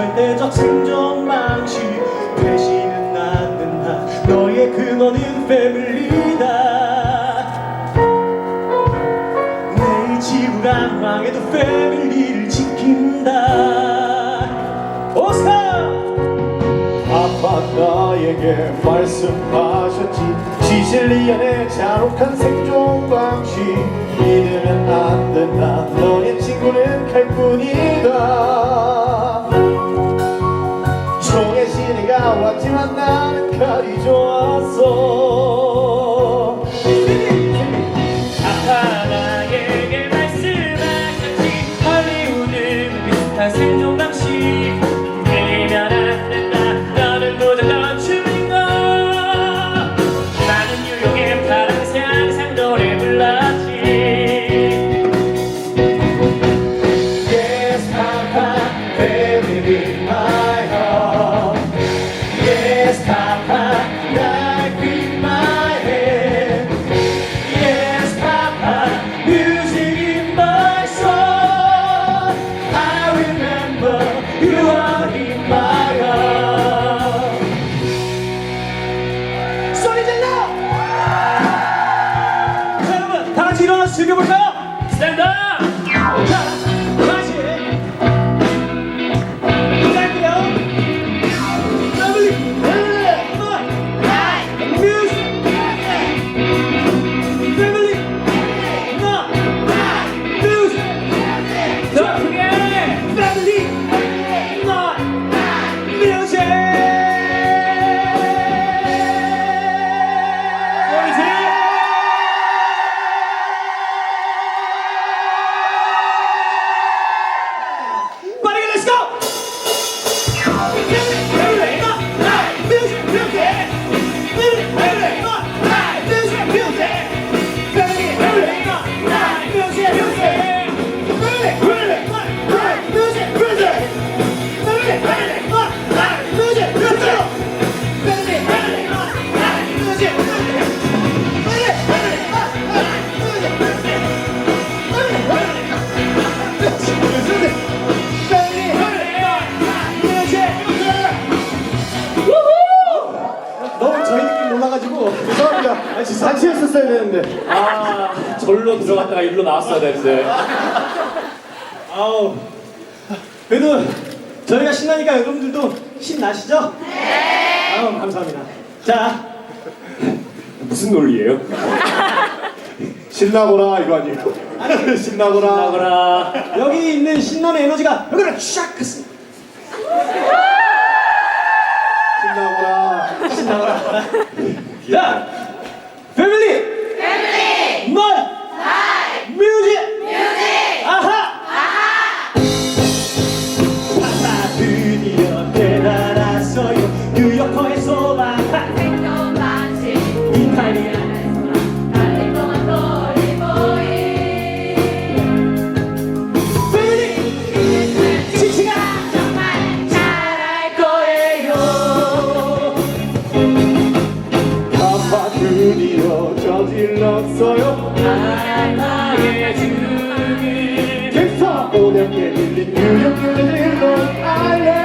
절대적 생존 방식 되지는 않는다. 너의 근원은 패밀리다. 내일 지구가 망해도 패밀리를 지킨다. 오스카 아빠 나에게 말씀하셨지. 시실리안의 잔혹한 생존 방식. 믿으면 안 된다. 너의 친구는 칼뿐이다 좋았어 되는데. 아, 절로 들어갔다가 일로 나왔어야 되는데. 아우 그래도 저희가 신나니까 여러분들도 신나시죠? 네. 아우 감사합니다. 자 무슨 논리예요? 신나거라 이거 아니에요? 신나거라. 나거라. 여기 있는 신나는 에너지가 여기로 샥. 신나 저질렀어요. 나의 주길. 갱스타 오렵게 밀린 뉴욕 뉴딜로 아일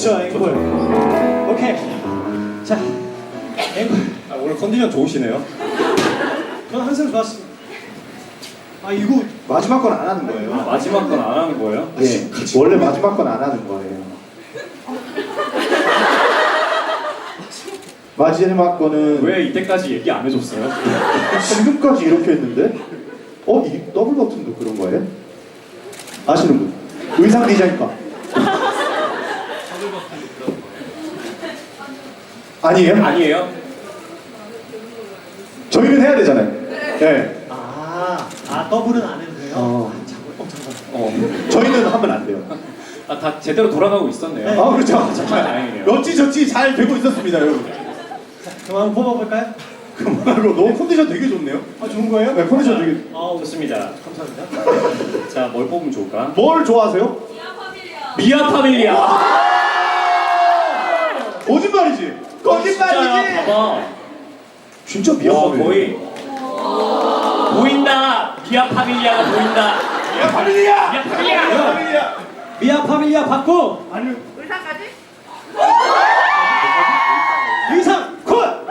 좋죠 앵콜 오케이 자 앵콜 아, 오늘 컨디션 좋으시네요. 저는 항상 좋았습니다 아 이거 마지막 건 안 하는 거예요. 마지막 건 안 하는 거예요? 예, 원래 마지막 건 안 하는 거예요. 마지막 거는 왜 이때까지 얘기 안 해줬어요? 지금까지 이렇게 했는데? 어? 이 더블 버튼도 그런 거예요? 아시는 분? 의상 디자인과 아니에요? 아니에요? 저희는 해야 되잖아요. 네. 아, 아 더블은 안 해도 돼요? 어. 아, 자꾸 엄청 잘. 어. 저희는 하면 안 돼요. 아, 다 제대로 돌아가고 있었네요. 아 그렇죠. 정말 다행이네요. 어찌저찌 잘 되고 있었습니다, 여러분. 그럼 한번 뽑아볼까요? 그만하고 너무 컨디션 되게 좋네요. 아 좋은 거예요? 네, 컨디션 되게. 어, 좋습니다. 감사합니다. 자, 뭘 뽑으면 좋을까? 뭘 좋아하세요? 미아 파밀리아. 거짓말이지. 진짜야, 봐봐. 진짜 어, 미안하네. 거의 보인다. 미아 파밀리아가 보인다. 미안 파밀리야. 미아 파밀리아. 미안 파밀리야. 미아 파밀리아 받고 아니 의상까지? 의상 콜!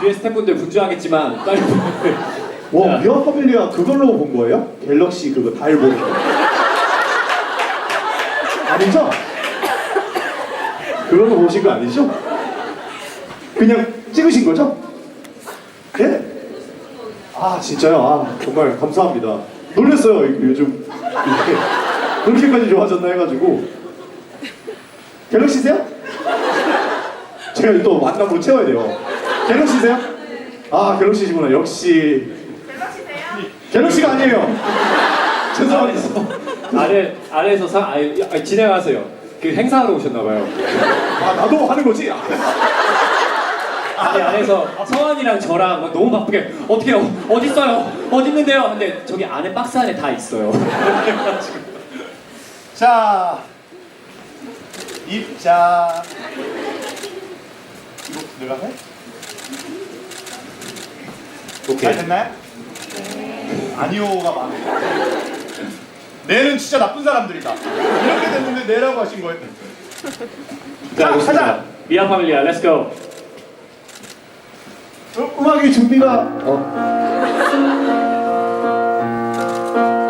뒤에 스태프분들 분주하겠지만 빨리. 와 자. 미안 파밀리야 그걸로 본 거예요? 갤럭시 그거 달 보는 거. 아니죠? 그걸로 보신 거 아니죠? 그냥 찍으신 거죠? 예? 아 진짜요? 아 정말 감사합니다. 놀랐어요 요즘 그렇게까지 좋아졌나 해가지고 갤럭시세요? 제가 또 만남 못 채워야 돼요. 갤럭시세요? 아 갤럭시시구나 역시? 갤럭시가 아니에요. 죄송합니다. 아래 아래에서 상 아니, 진행하세요. 그 행사하러 오셨나 봐요. 아 나도 하는 거지. 아니 안에서 성환이랑 저랑 막 너무 바쁘게 어떻게 요 어디 있어요? 어디 있는데요? 근데 저기 안에 박스 안에 다 있어요. 자 입자. 이거 내가 해? 오케이. 됐나요? 아니오가 많네. 내는 진짜 나쁜 사람들이다. 이렇게 됐는데 내라고 하신 거예요. 자. 가자. 미아 파밀리아 렛츠고. 어, 음악이 준비가 어.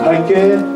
갈게.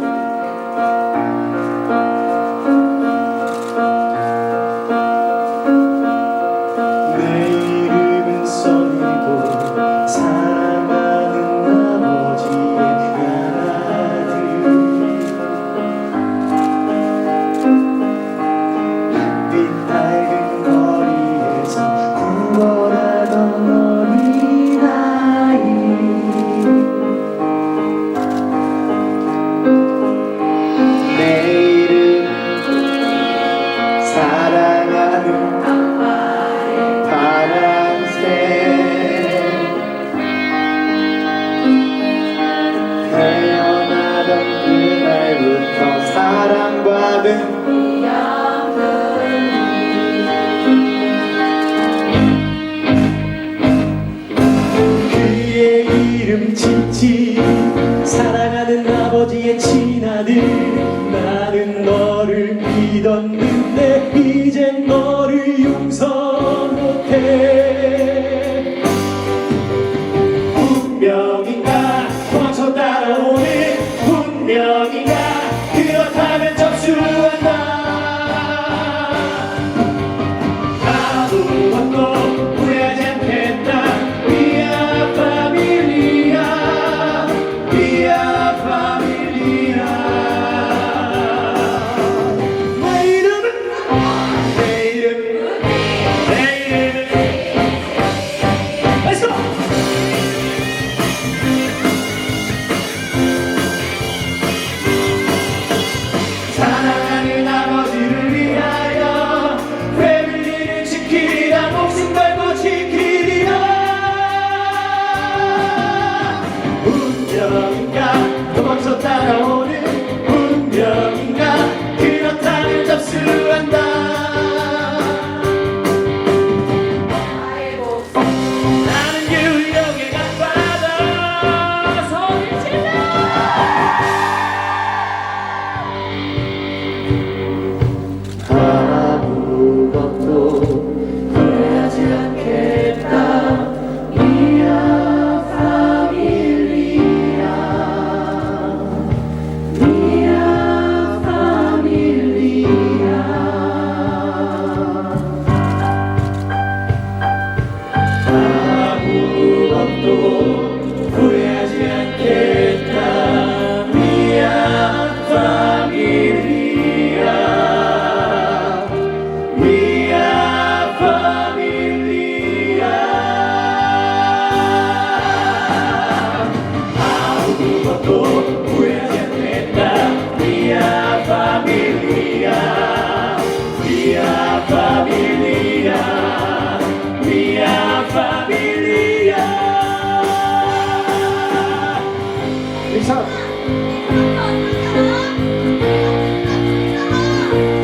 괜찮아.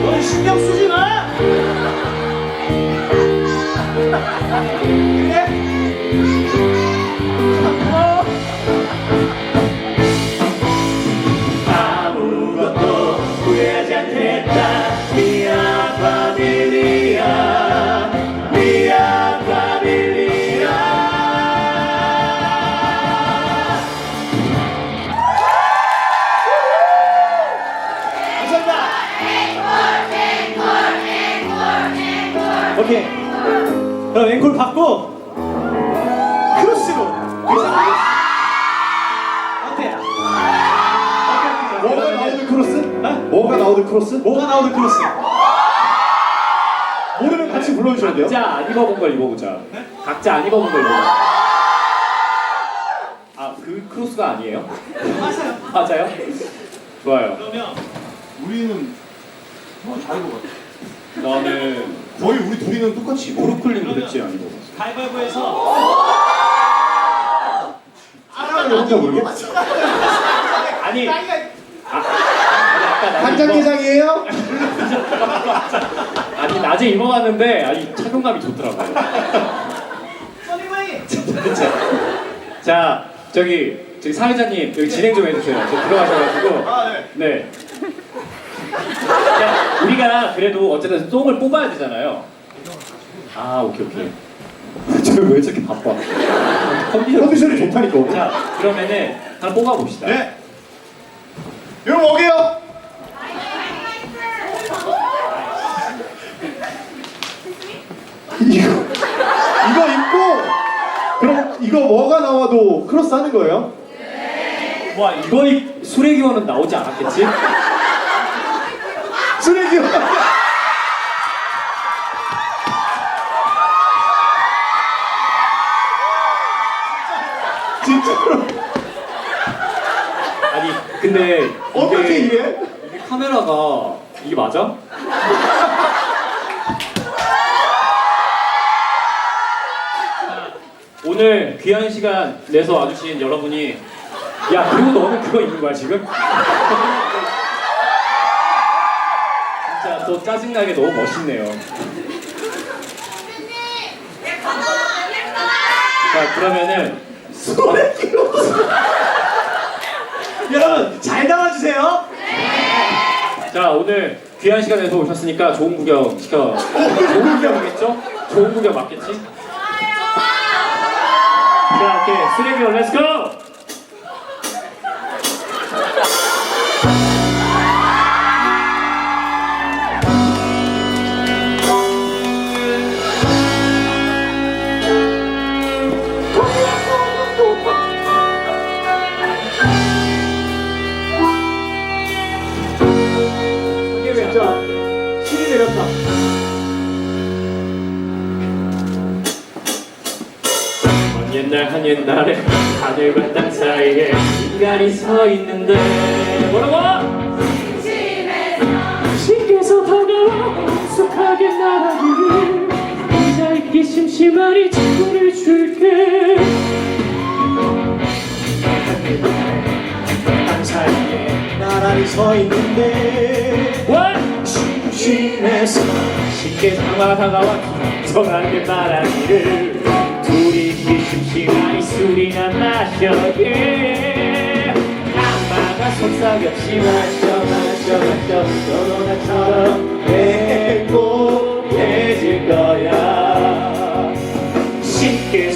넌 신경 쓰지 마. 오케이. 그럼 앵콜 받고 크로스로 어때요? 뭐가 나오는 크로스? 뭐가 나오는 크로스? 뭐가 나오는 크로스? 모르면 같이 불러주셔야 돼요. 각자 안 입어본 걸 입어보자. 각자 안 입어본 걸 입어보자. 아, 그 크로스가 아니에요? 맞아요. 맞아요? 좋아요. 그러면 우리는 뭐잘 입어봤어. 나는 거의 우리 둘이는 똑같이. 브루클린 브릿지 안 입어봤어. 가위바위보에서 하나를 혼자 모르게? 아니, 아, 나 간장게장이에요? 아니 낮에 입어봤는데 아니 착용감이 좋더라고요. 써니마이 자, 자 저기 저기 사회자님 여기 진행 좀 해주세요. 저 들어가셔가지고 아 네. 우리가 그래도 어쨌든 송을 뽑아야 되잖아요. 아 오케이 오케이. 저왜 저렇게 바빠? 컨디션 컨디션이 좋다니까. 자 그러면은 하나 뽑아봅시다. 네. 여러분 오게요. 이거 이거 입고 그럼 이거 뭐가 나와도 크로스 하는 거예요? 와 이거 이 수레기원은 나오지 않았겠지? 쓰레기요. 진짜로 아니 근데 어떻게 이게, 이래? 이게 카메라가 이게 맞아? 오늘 귀한 시간 내서 와주신 여러분이 야 그리고 너는 그거 입는 거야 지금? 진짜 또 짜증나게 너무 멋있네요 자 그러면은 여러분 잘 담아주세요. 자 오늘 귀한 시간 내서 오셨으니까 좋은 구경 시켜 좋은 구경이겠죠? 좋은 구경 맞겠지? 자 오케이 쓰레기원 렛츠고! 하늘과 땅 사이에 인간이 서 있는데 뭐라고? 신께서 다가와 익숙하게 나가기를 혼자 있기 심심하니 친구를 줄게 땅 사이에 나란히 서 있는데 와! 심심해서 쉽게 다가다가와 정하게 말하기를 둘이 있기 심심하니 술이나 마셔. 예. 악마가 속삭였지 마셔 마셔 마셔. 너도 나처럼 행복해질 거야. 쉽게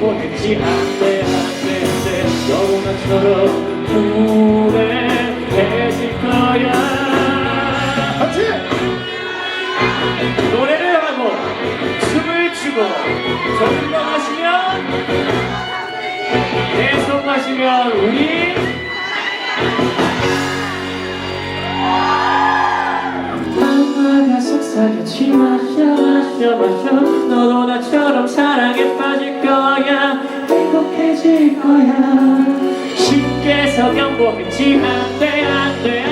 보냈지. 안돼 안돼 안돼. 너도 나처럼 불행해 계속 마시면 우리 악마가 속삭였지 마셔 마셔 마셔. 너도 나처럼 사랑에 빠질 거야. 행복해질 거야. 쉽게 석영복했지? 안돼 안돼 안돼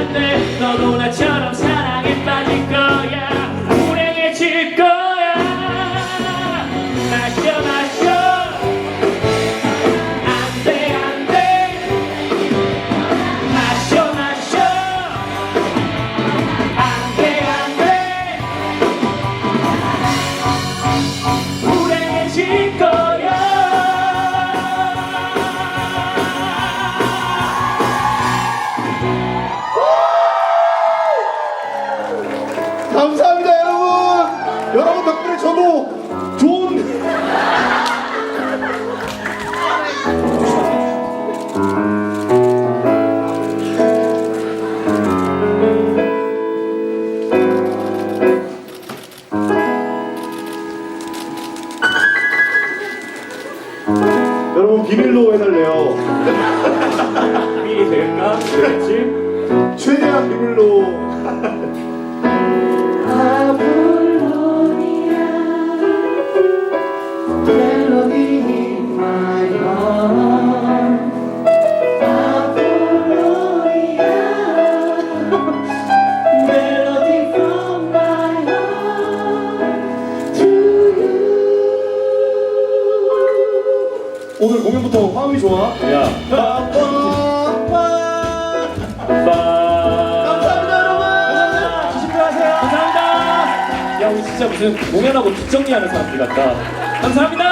진짜 무슨 공연하고 뒷정리하는 사람들 같다. 감사합니다.